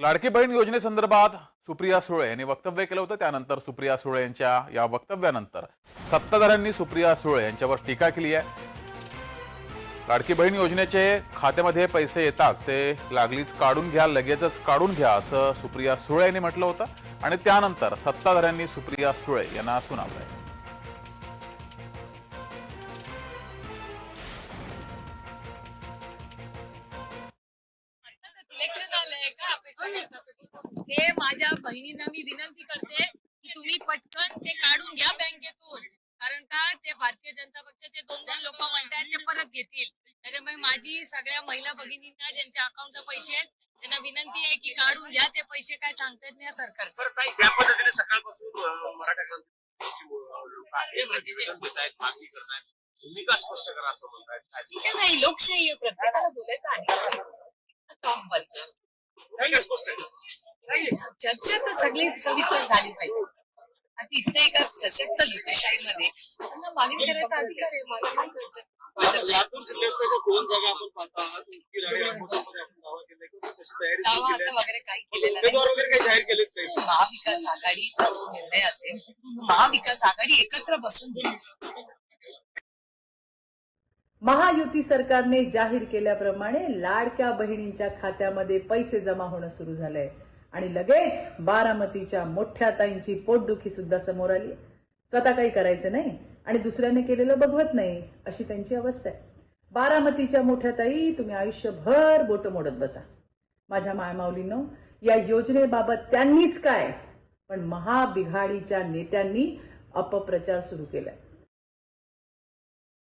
लाडकी बहीण योजनेसंदर्भात सुप्रिया सुळे यांनी वक्तव्य केलं होतं. त्यानंतर सुप्रिया सुळे यांच्या या वक्तव्यानंतर सत्ताधाऱ्यांनी सुप्रिया सुळे यांच्यावर टीका केली आहे. लाडकी बहीण योजनेचे खात्यामध्ये पैसे येताच ते लागलीच काढून घ्या लगेचच काढून घ्या असं सुप्रिया सुळे यांनी म्हटलं होतं. आणि त्यानंतर सत्ताधाऱ्यांनी सुप्रिया सुळे यांना सुनावलंय इलेक्शन आलंय का अपेक्षा करता तुम्ही. ते माझ्या बहिणींना मी विनंती करते की तुम्ही पटकन ते काढून घ्या बँकेतून. कारण का ते भारतीय जनता पक्षाचे दोन दोन लोक म्हणतात ते परत घेतील. त्याच्यामुळे माझी सगळ्या महिला भगिनींना ज्यांच्या अकाउंटला पैसे आहेत त्यांना विनंती आहे की काढून घ्या ते पैसे काय सांगतायत नाही सरकारचं. ज्या पद्धतीने सकाळपासून अं, मराठा क्रांती लोक आहे प्रतिवेदन देत आहेत मागणी करतायत तुम्ही का स्पष्ट करा असं म्हणतायत? काय ठीक आहे नाही लोकशाही आहे प्रत्येकाला बोलायचं आहे. नाही का स्पष्ट आहे नाही. चर्चा तर सगळी सविस्तर झाली पाहिजे. आणि इथे एका सशक्त लोकशाहीमध्ये त्यांना मागणी करायचा अधिकार आहे छान चर्चा. लातूर जिल्ह्यातल्या दोन जागा आपण पाहता आहात उदगीर आणि अहमदनगर आपण दावा केलाय किंवा तशी तयारी सुरू दावा केली असं आहे. वगैरे काही केलेलं नाही. उमेदवार वगैरे काही जाहीर केलेत काही महाविकास आघाडीचा जो निर्णय असेल महाविकास आघाडी एकत्र बसून घेईल. महायुती सरकारने जाहीर केल्याप्रमाणे लाडक्या बहिणींच्या खात्यामध्ये पैसे जमा होणं सुरू झालंय. आणि लगेच बारामतीच्या मोठ्या ताईंची पोटदुखी सुद्धा समोर आली. स्वतः काही करायचं नाही आणि दुसऱ्याने केलेलं बघवत नाही अशी त्यांची अवस्था आहे. बारामतीच्या मोठ्या ताई तुम्ही आयुष्यभर बोट मोडत बसा. माझ्या मायमाऊलीनो या योजनेबाबत त्यांनीच काय? पण महाबिघाडीच्या नेत्यांनी अपप्रचार सुरू केलाय.